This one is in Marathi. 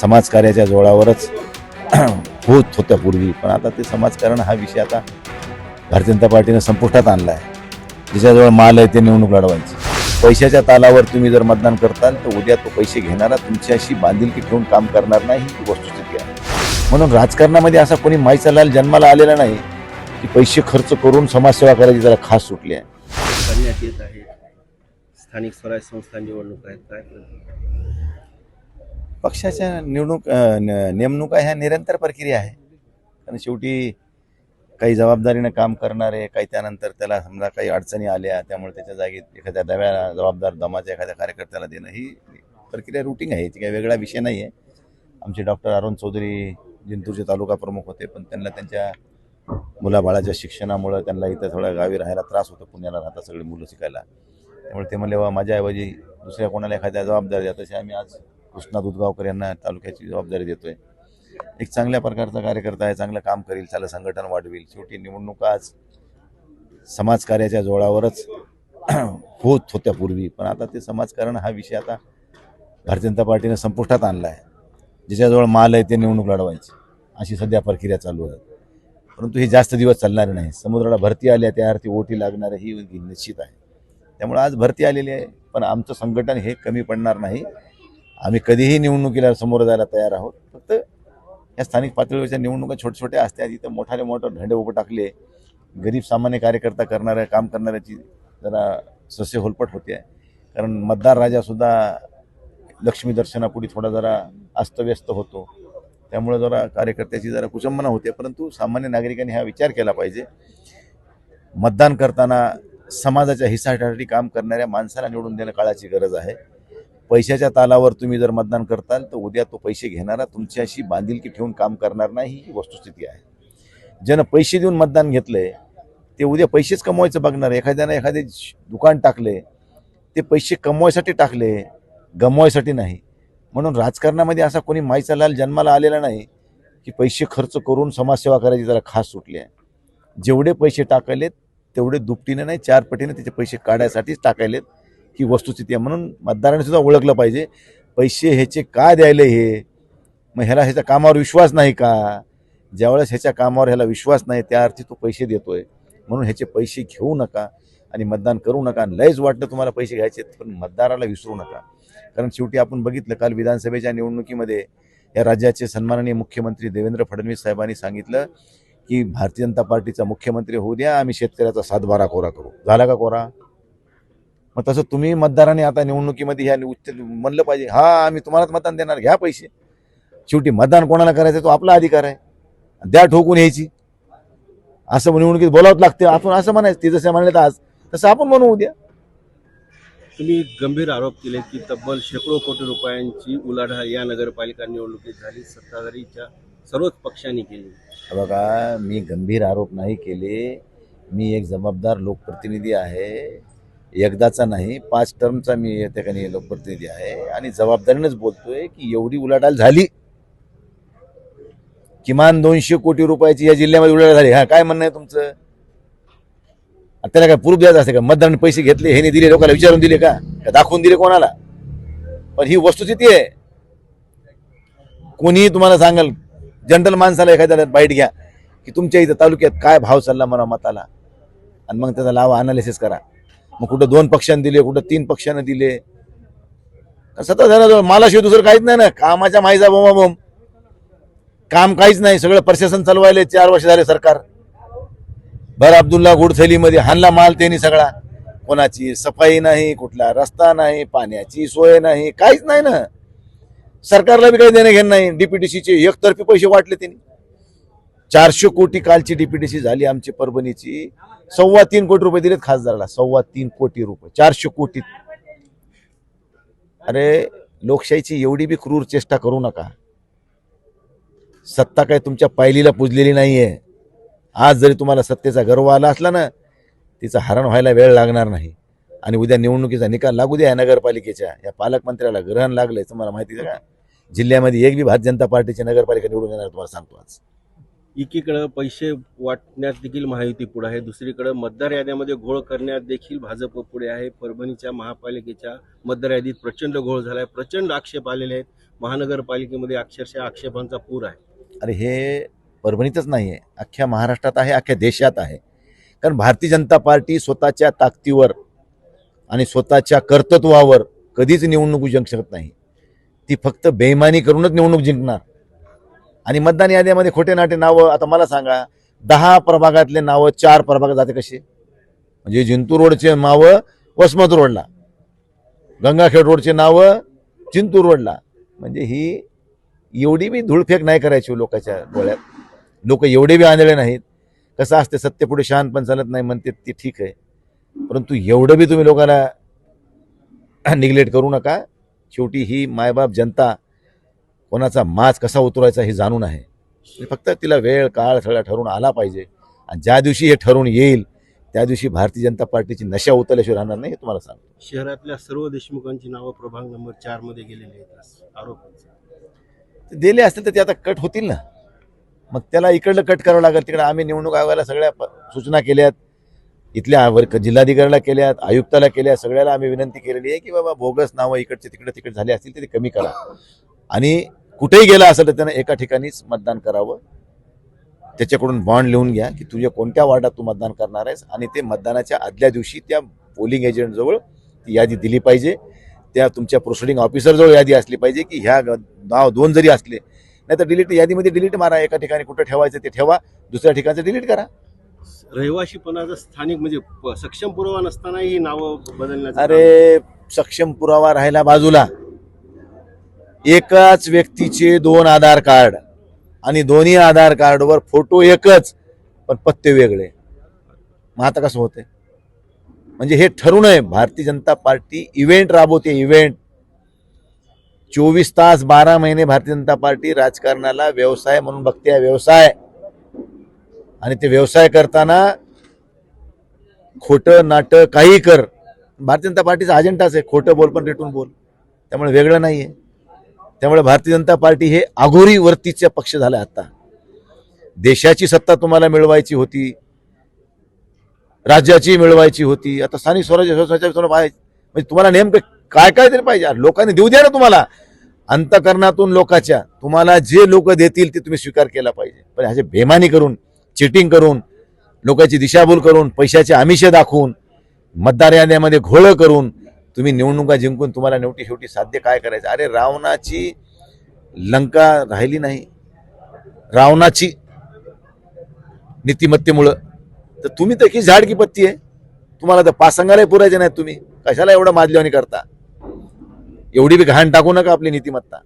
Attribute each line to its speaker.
Speaker 1: समाजकार्याच्या जोळावरच होत होत्या पूर्वी. पण आता ते समाजकारण हा विषय आता भारतीय जनता पार्टीनं संपुष्टात आणला आहे ज्याच्याजवळ माल आहे ते निवडणूक लढवायची. पैशाच्या तालावर तुम्ही जर मतदान करताल तर उद्या तो पैसे घेणारा तुमच्याशी बांधिलकी ठेवून काम करणार नाही ही वस्तुस्थिती आहे. म्हणून राजकारणामध्ये असा कोणी माईचा लाल जन्माला आलेला नाही की पैसे खर्च करून समाजसेवा करायची जरा खास सुटली आहे.
Speaker 2: करण्यात येत आहे. स्थानिक स्वराज्य संस्था निवडणूक आहेत काय
Speaker 1: पक्षाच्या निवडणूक न- नेमणुका ह्या निरंतर प्रक्रिया आहे. कारण शेवटी काही जबाबदारीनं काम करणारे काही त्यानंतर त्याला समजा काही अडचणी आल्या त्यामुळे त्याच्या जागी एखाद्या दव्याला जबाबदार दमाच्या एखाद्या कार्यकर्त्याला देणं ही प्रक्रिया रुटीन आहे. ती काही वेगळा विषय नाही आहे. आमचे डॉक्टर अरुण चौधरी जिंतूरचे तालुका प्रमुख होते पण त्यांना त्यांच्या मुलाबाळाच्या शिक्षणामुळं त्यांना इथं थोडा गावी राहायला त्रास होतो. पुण्याला राहतात सगळी मुलं शिकायला. त्यामुळे ते म्हणले बा माझ्याऐवजी दुसऱ्या कोणाला एखाद्या जबाबदारी द्या तसे आम्ही आज कृष्णा दुधगावकर यांना तालुक्याची जबाबदारी देतोय. एक चांगल्या प्रकारचा कार्यकर्ता आहे चांगलं काम करील चांगलं संघटन वाढवेल. शेवटी निवडणुका आज समाजकार्याच्या जोळावरच होत होत्या पूर्वी. पण आता ते समाजकारण हा विषय आता भारतीय जनता पार्टीनं संपुष्टात आणला आहे. ज्याच्याजवळ माल आहे ते निवडणूक लढवायची. अशी सध्या प्रक्रिया चालू आहे. परंतु हे जास्त दिवस चालणार नाही. समुद्राला भरती आल्या त्या अर्थी ओटी लागणार ही निश्चित आहे. त्यामुळे आज भरती आलेली आहे पण आमचं संघटन हे कमी पडणार नाही. आम्ही कधीही निवडणुकीला समोर जायला तयार आहोत. फक्त या स्थानिक पातळीवरच्या निवडणुका छोट्या छोट्या असतात. इथं मोठाले मोठं धंडे उभं टाकले. गरीब सामान्य कार्यकर्ता करणाऱ्या काम करणाऱ्याची जरा सस्य होलपट होते. आहे कारण मतदार राजासुद्धा लक्ष्मी दर्शनापुढे थोडा जरा अस्तव्यस्त होतो. त्यामुळे जरा कार्यकर्त्याची जरा कुचंबना होते. परंतु सामान्य नागरिकांनी हा विचार केला पाहिजे. मतदान करताना समाजाच्या हितासाठी काम करणाऱ्या माणसाला निवडून देणं काळाची गरज आहे. पैशाच्या तालावर तुम्ही जर मतदान करताल तर उद्या तो पैसे घेणारा तुमच्याशी बांधिलकी ठेवून काम करणार नाही ही वस्तुस्थिती आहे. ज्यानं पैसे देऊन मतदान घेतलंय ते उद्या पैसेच कमवायचं बघणार. एखाद्यानं एखादे श- दुकान टाकले ते पैसे कमवायसाठी टाकले गमवायसाठी नाही. म्हणून राजकारणामध्ये असा कोणी माईचा लाल जन्माला आलेला नाही की पैसे खर्च करून समाजसेवा करायची जरा खास सुटली आहे. जेवढे पैसे टाकायलेत तेवढे दुपटीने नाही चार पटीने त्याचे पैसे काढायसाठीच टाकायलेत. ही वस्तुस्थिती आहे. म्हणून मतदारांनी सुद्धा ओळखलं पाहिजे पैसे ह्याचे का द्यायले हे? मग ह्याला ह्याच्या कामावर विश्वास नाही का? ज्यावेळेस ह्याच्या कामावर ह्याला विश्वास नाही त्या अर्थी तो पैसे देतोय. म्हणून ह्याचे पैसे घेऊ नका आणि मतदान करू नका. आणि लयच वाटलं तुम्हाला पैसे घ्यायचे पण मतदाराला विसरू नका. कारण शेवटी आपण बघितलं काल विधानसभेच्या निवडणुकीमध्ये या राज्याचे सन्माननीय मुख्यमंत्री देवेंद्र फडणवीस साहेबांनी सांगितलं की भारतीय जनता पार्टीचा मुख्यमंत्री होऊ द्या आम्ही शेतकऱ्याचा सातबारा कोरा करू. झाला का कोरा? मग तसं तुम्ही मतदारांनी आता निवडणुकीमध्ये ह्या उच्च म्हणलं पाहिजे. हा आम्ही तुम्हालाच मतदान देणार घ्या पैसे. शेवटी मतदान कोणाला करायचं तो आपला अधिकार आहे. द्या ठोकून यायची. असं निवडणुकीत बोलावंच लागते. आपण असं म्हणायचं ते जसं म्हणले आज तसं आपण म्हणू उद्या.
Speaker 2: तुम्ही गंभीर आरोप केले की तब्बल शेकडो कोटी रुपयांची उलाढाल या नगरपालिका निवडणुकीत झाली. सत्ताधारीच्या सर्वच पक्षांनी केली.
Speaker 1: बघा मी गंभीर आरोप नाही केले. मी एक जबाबदार लोकप्रतिनिधी आहे. एकदाचा नाही पाच टर्मचा मी या ठिकाणी लोकप्रतिनिधी आहे आणि जबाबदारीनंच बोलतोय की एवढी उलाढाल झाली? किमान दोनशे कोटी रुपयाची या जिल्ह्यामध्ये उलाढाल झाली. हा काय म्हणणं आहे तुमचं? आता त्याला काय प्रूफ द्यायचं असते का? मतदान पैसे घेतले हे नाही दिले लोकांना विचारून दिले का? दाखवून दिले कोणाला? पण ही वस्तुस्थिती आहे. कोणीही तुम्हाला सांगाल जनरल माणसाला एखाद्याला बाईट घ्या की तुमच्या इथं तालुक्यात काय भाव चालला मला मताला? आणि मग त्याचा लावा अनालिसिस करा. मग कुठं दोन पक्षांनी दिले कुठं तीन पक्षानं दिले. सतत झालं मालाशिवाय दुसरं काहीच नाही ना. कामाच्या माहिती बोमा बोम काम काहीच नाही. सगळं प्रशासन चालवायले चार वर्ष झाले सरकार. भर अब्दुल्ला गुडथैलीमध्ये हानला माल त्यांनी सगळा. कोणाची सफाई नाही कुठला रस्ता नाही पाण्याची सोय नाही काहीच नाही ना. सरकारला बी काही देणं घेणं नाही डीपीटीसीचे एकतर्फी पैसे वाटले त्यांनी. चारशे कोटी कालची डीपीडीसी झाली आमची परभणीची. सव्वा तीन कोटी रुपये दिलेत खासदाराला. सव्वा तीन कोटी रुपये. चारशे कोटी. अरे लोकशाहीची एवढी बी क्रूर चेष्टा करू नका. सत्ता काय तुमच्या पायलीला पुजलेली नाहीये. आज जरी तुम्हाला सत्तेचा गर्व आला असला ना तिचं हरण व्हायला वेळ लागणार नाही. आणि उद्या निवडणुकीचा निकाल लागू द्या नगरपालिकेच्या. या पालकमंत्र्याला ग्रहण लागलंय तुम्हाला माहिती आहे का? जिल्ह्यामध्ये एक बी भारतीय जनता पार्टीची नगरपालिका निवडून येणार तुम्हाला सांगतो आज.
Speaker 2: एकीकडं पैसे वाटण्यात देखील महायुती पुढे आहे. दुसरीकडं मतदार याद्यामध्ये घोळ करण्यात देखील भाजप पुढे आहे. परभणीच्या महापालिकेच्या मतदार यादीत प्रचंड घोळ झाला आहे प्रचंड आक्षेप आलेले आहेत. महानगरपालिकेमध्ये अक्षरशः आक्षेपांचा पूर आहे.
Speaker 1: अरे हे परभणीतच नाही आहे अख्ख्या महाराष्ट्रात आहे अख्ख्या देशात आहे. कारण भारतीय जनता पार्टी स्वतःच्या ताकदीवर आणि स्वतःच्या कर्तृत्वावर कधीच निवडणूक जिंक शकत नाही. ती फक्त बेईमानी करूनच निवडणूक जिंकणार. आणि मतदान याद्यामध्ये खोटे नाटे नावं आता मला सांगा दहा प्रभागातले नावं चार प्रभागात जाते कसे? म्हणजे जिंतूर रोडचे नावं वसमत रोडला. गंगाखेड रोडचे नावं जिंतूर रोडला. म्हणजे ही एवढी बी धूळफेक नाही करायची हो लोकांच्या डोळ्यात. लोक एवढे बी आंधळे नाहीत. कसं असते सत्य पुढे शहाण पण चालत नाही म्हणते ते ठीक आहे. परंतु एवढं बी तुम्ही लोकांना निग्लेक्ट करू नका. शेवटी ही मायबाप जनता कोणाचा माज कसा उतरवायचा हे जाणून आहे. फक्त तिला वेळ काळ सगळा ठरवून आला पाहिजे. आणि ज्या दिवशी हे ठरवून येईल त्या दिवशी भारतीय जनता पार्टीची नशा उतरल्याशिवाय राहणार नाही हे तुम्हाला सांगतो.
Speaker 2: शहरातल्या सर्व देशमुखांची नावं प्रभाग नंबर चारमध्ये गेलेली आहेत आरोप
Speaker 1: दिले असतील तर ते आता कट होतील ना. मग त्याला इकडलं कट करावं लागेल तिकडे आम्ही निवडणूक आयोगाला सगळ्या सूचना केल्यात. इथल्या वर- जिल्हाधिकाऱ्याला केल्यात आयुक्ताला केल्या सगळ्याला आम्ही विनंती केलेली आहे की बाबा बोगस नावं इकडचे तिकडे तिकडे झाले असतील ते कमी करा. आणि कुठेही गेला असेल तर त्यानं एका ठिकाणीच मतदान करावं. त्याच्याकडून बॉन्ड लिहून घ्या की तुझ्या कोणत्या वार्डात तू मतदान करणार आहेस आणि ते मतदानाच्या आदल्या दिवशी त्या पोलिंग एजंटजवळ ती यादी दिली पाहिजे. त्या तुमच्या प्रोसिडिंग ऑफिसरजवळ यादी असली पाहिजे की ह्या नाव दोन जरी असले नाही तर डिलीट यादीमध्ये डिलीट मारा. एका ठिकाणी कुठं ठेवायचं ते ठेवा दुसऱ्या ठिकाणचं डिलीट करा.
Speaker 2: रहिवाशीपणाचा स्थानिक म्हणजे सक्षम पुरावा नसतानाही ही नावं बदलण्याचं
Speaker 1: अरे सक्षम पुरावा राहिला बाजूला. एकाच व्यक्तीचे दोन आधार कार्ड आणि दोन्ही आधार कार्डवर फोटो एकच पण पत्ते वेगळे. मग आता कसं होतंय? म्हणजे हे ठरू नये. भारतीय जनता पार्टी इव्हेंट राबवते इव्हेंट. चोवीस तास बारा महिने भारतीय जनता पार्टी राजकारणाला व्यवसाय म्हणून बघते व्यवसाय. आणि ते व्यवसाय करताना खोटं नाटं काही कर. भारतीय जनता पार्टीचा अजेंडाच आहे खोटं बोल पण रेटून बोल. त्यामुळे वेगळं नाही आहे त्यामुळे भारतीय जनता पार्टी हे आघोरी वरतीचा पक्ष झाला आता. देशाची सत्ता तुम्हाला मिळवायची होती राज्याची मिळवायची होती आता स्थानिक स्वराज्य संस्थांच्या पाहिजे म्हणजे तुम्हाला नेमकं काय काय तरी पाहिजे. लोकांनी देऊ द्या ना तुम्हाला. अंतकरणातून लोकाच्या तुम्हाला जे लोक देतील ते तुम्ही स्वीकार केला पाहिजे. पण ह्याचे बेमानी करून चिटिंग करून लोकांची दिशाभूल करून पैशाचे आमिषे दाखवून मतदार याद्यामध्ये घोळ करून तुम्ही निवडणुका जिंकून तुम्हाला नेवटी शेवटी साध्य काय करायचं? अरे रावणाची लंका राहिली नाही. रावणाची नीतिमत्तेमुळं. तर तुम्ही तर की झाड की पत्ती आहे. तुम्हाला तर पासंगालाही पुरायचे नाहीत तुम्ही. कशाला एवढं माजल्यावानी करता? एवढी बी घाण टाकू नका आपली नीतिमत्ता.